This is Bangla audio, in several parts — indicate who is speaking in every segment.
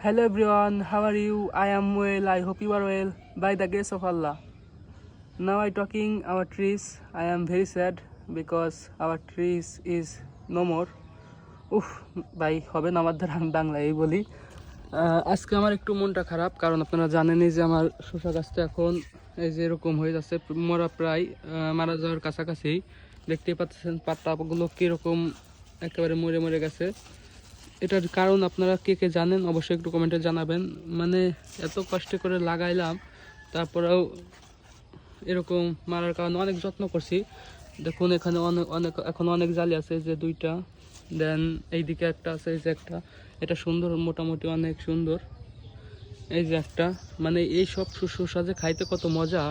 Speaker 1: Hello everyone, how are you? I am well. I hope you are well. By the grace of Allah. Now I talking our trees. I am very sad because our trees is no more. উফ ভাই হবে না আমার দ্বারা আমি বাংলায় বলি আজকে আমার একটু মনটা খারাপ কারণ আপনারা জানেনই যে আমার শসা গাছটা এখন এই যে এরকম হয়ে যাচ্ছে মরা প্রায় মারা যাওয়ার কাছাকাছি দেখতেই পাচ্ছেন পাতাগুলো কীরকম একেবারে মরে মরে গেছে এটার কারণ আপনারা কে কে জানেন, অবশ্যই একটু কমেন্টে জানাবেন। মানে এত কষ্ট করে লাগাইলাম, তারপরেও এরকম মারার কারণে অনেক যত্ন করছি। দেখুন, এখানে অনেক অনেক এখন অনেক জালি আছে যে দুইটা, দেন এইদিকে একটা আছে, এই যে একটা। এটা সুন্দর, মোটামুটি অনেক সুন্দর। এই যে একটা মানে এই সব যে খাইতে কত মজা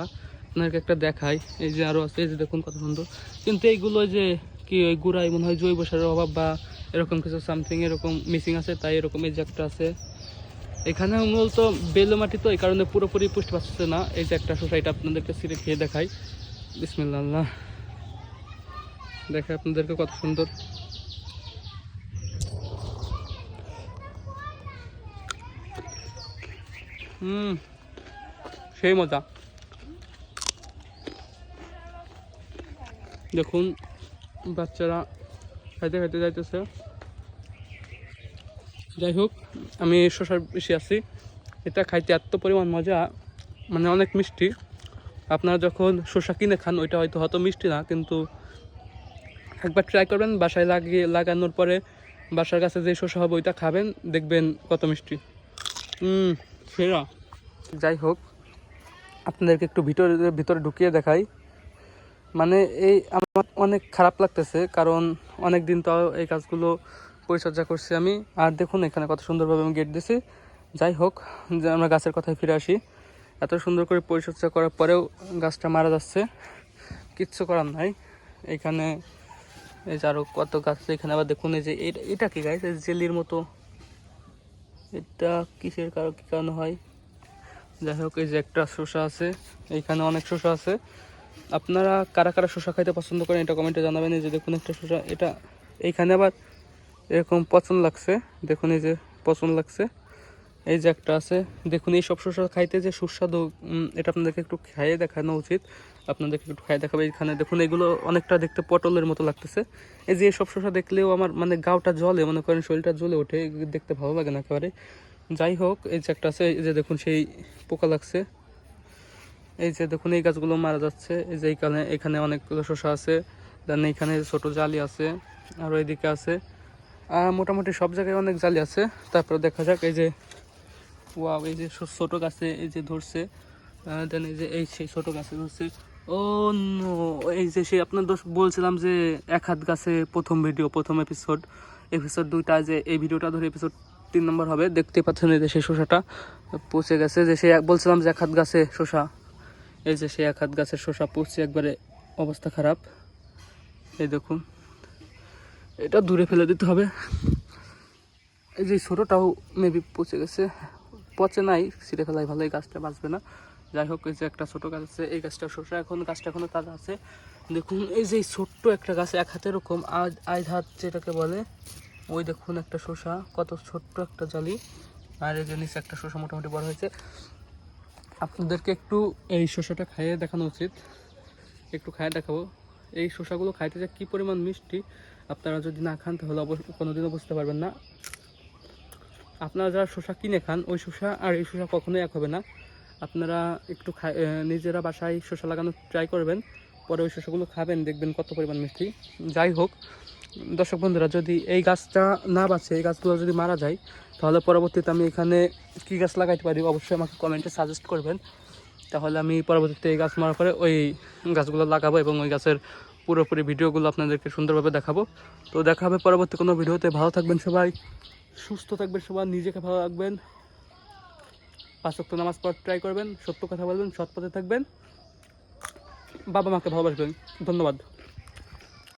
Speaker 1: আপনাকে একটা দেখাই। এই যে আরও আছে, এই যে দেখুন কত সুন্দর। কিন্তু এইগুলো যে কি ওই গুড়াই মনে হয় জৈব সারের অভাব বা এরকম কিছু সামথিং এরকম মিসিং আছে, তাই এরকম এই যে একটা আছে। এখানে মূলত বেলো মাটি তো এই কারণে পুরোপুরি পুষ্টি পাচ্ছে না। এই যে একটা শসা, এটা আপনাদেরকে সিরে খেয়ে দেখাই। বিসমিল্লাহ। আল্লাহ দেখে আপনাদেরকে কত সুন্দর। হুম, সেই মজা। দেখুন বাচ্চারা খাইতে খাইতে যাইতেছে। যাই হোক আমি শসার বেশি আছি। এটা খাইতে এত পরিমাণ মজা মানে অনেক মিষ্টি। আপনারা যখন শসা কিনে খান, ওইটা হয়তো হয়তো মিষ্টি না, কিন্তু একবার ট্রাই করবেন, বাসায় লাগিয়ে লাগানোর পরে বাসার কাছে যে শসা হবে, ওইটা খাবেন, দেখবেন কত মিষ্টি। সেরা। যাই হোক আপনাদেরকে একটু ভিতরে ভিতরে ঢুকিয়ে দেখাই। মানে এই অনেক খারাপ লাগতেছে, কারণ অনেক দিন তো এই কাজগুলো পরিচর্যা করছি আমি। আর দেখুন, এখানে কত সুন্দরভাবে আমি গেট দিছি। যাই হোক, যে আমরা গাছের কথায় ফিরে আসি। এত সুন্দর করে পরিচর্যা করার পরেও গাছটা মারা যাচ্ছে। কিচ্ছু করার নাই। এখানে এই যে আরও কত গাছ, এখানে আবার দেখুন, এই যে এটা কি গাছ জেলির মতো। এটা কিসের কারণ কী কারণে হয়? যাই হোক, এই যে একটা শসা আছে। এইখানে অনেক শসা আছে। আপনারা কারা কারা শসা খাইতে পছন্দ করেন এটা কমেন্টে জানাবেন। এই যে দেখুন একটা শসা, এটা এইখানে আবার এরকম পছন্দ লাগছে। দেখুন এই যে পছন্দ লাগছে। এই যে একটা আছে। দেখুন এই সব শসা খাইতে যে সুস্বাদু এটা আপনাদেরকে একটু খাইয়ে দেখানো উচিত। আপনাদেরকে একটু খাইয়ে দেখাবে এখানে দেখুন এগুলো অনেকটা দেখতে পটলের মতো লাগতেছে। এই যে সব শসা দেখলেও আমার মানে গাওটা জ্বলে, মনে করেন শরীরটা জ্বলে ওঠে, দেখতে ভালো লাগে না একেবারে। যাই হোক, এই যে একটা আছে, এই যে দেখুন সেই পোকা লাগছে। এই যে দেখুন, এই গাছগুলো মারা যাচ্ছে। এই যে এইখানে এখানে অনেকগুলো শসা আছে। দেন এইখানে ছোট জালি আছে আর এইদিকে আছে। আর মোটামুটি সব জায়গায় অনেক জালি আছে। তারপরে দেখা যাক এই যে ওয়াও, এই যে ছোট গাছে এই যে ধরছে। দেন এই যে এই সেই ছোট গাছে ধরছে। ও এই যে সেই আপনার দোষ বলছিলাম যে এক হাত গাছে প্রথম ভিডিও, প্রথম এপিসোড। এপিসোড দুইটা যে এই ভিডিওটা ধরে এপিসোড তিন নম্বর হবে। দেখতে পাচ্ছেন এই যে সেই শসাটা পচে গেছে। যে সেই বলছিলাম যে এক হাত গাছে শসা। এই যে সেই এক হাত গাছের শসা পড়ছে, একবারে অবস্থা খারাপ। এই দেখুন, এটা দূরে ফেলে দিতে হবে। এই যে ছোটোটাও মেবি পচে গেছে। পচে নাই, ছিঁড়ে ফেলাই ভালো, এই গাছটা বাঁচবে না। যাই হোক, এই যে একটা ছোটো গাছ আছে, এই গাছটা শসা, এখন গাছটা এখনও তাজা আছে। দেখুন, এই যে ছোট্ট একটা গাছ, এক হাতে এরকম, আজ আজ হাত যেটাকে বলে, ওই দেখুন একটা শসা, কত ছোট্ট একটা জালি। আর এই যে নিচে একটা শসা মোটামুটি বড় হয়েছে। আপনাদেরকে একটু এই শসাটা খাইয়ে দেখানো উচিত। একটু খাইয়ে দেখাবো। এই শসাগুলো খাইতে যে কী পরিমাণ মিষ্টি, আপনারা যদি না খান তাহলে কোনোদিনও বুঝতে পারবেন না। আপনারা যারা শসা কিনে খান, ওই শসা আর এই শসা কখনোই এক হবে না। আপনারা একটু নিজেরা বাসায় শসা লাগানোর ট্রাই করবেন, পরে ওই শসাগুলো খাবেন, দেখবেন কত পরিমাণ মিষ্টি। যাই হোক দর্শক বন্ধুরা, যদি এই গাছটা না বাঁচে, এই গাছগুলো যদি মারা যায়, তাহলে পরবর্তীতে আমি এখানে কী গাছ লাগাইতে পারি অবশ্যই আমাকে কমেন্টে সাজেস্ট করবেন। তাহলে আমি পরবর্তীতে এই গাছ মারার পরে ওই গাছগুলো লাগাবো এবং ওই গাছের পুরোপুরি ভিডিওগুলো আপনাদেরকে সুন্দরভাবে দেখাবো। তো দেখা হবে পরবর্তী কোনো ভিডিওতে। ভালো থাকবেন সবাই, সুস্থ থাকবেন সবাই, নিজেকে ভালো রাখবেন। পাঁচ ওয়াক্ত নামাজ পড় ট্রাই করবেন, সত্য কথা বলবেন, সৎ পথে থাকবেন। বাবা মাকে ভালোবাসবেন। ধন্যবাদ।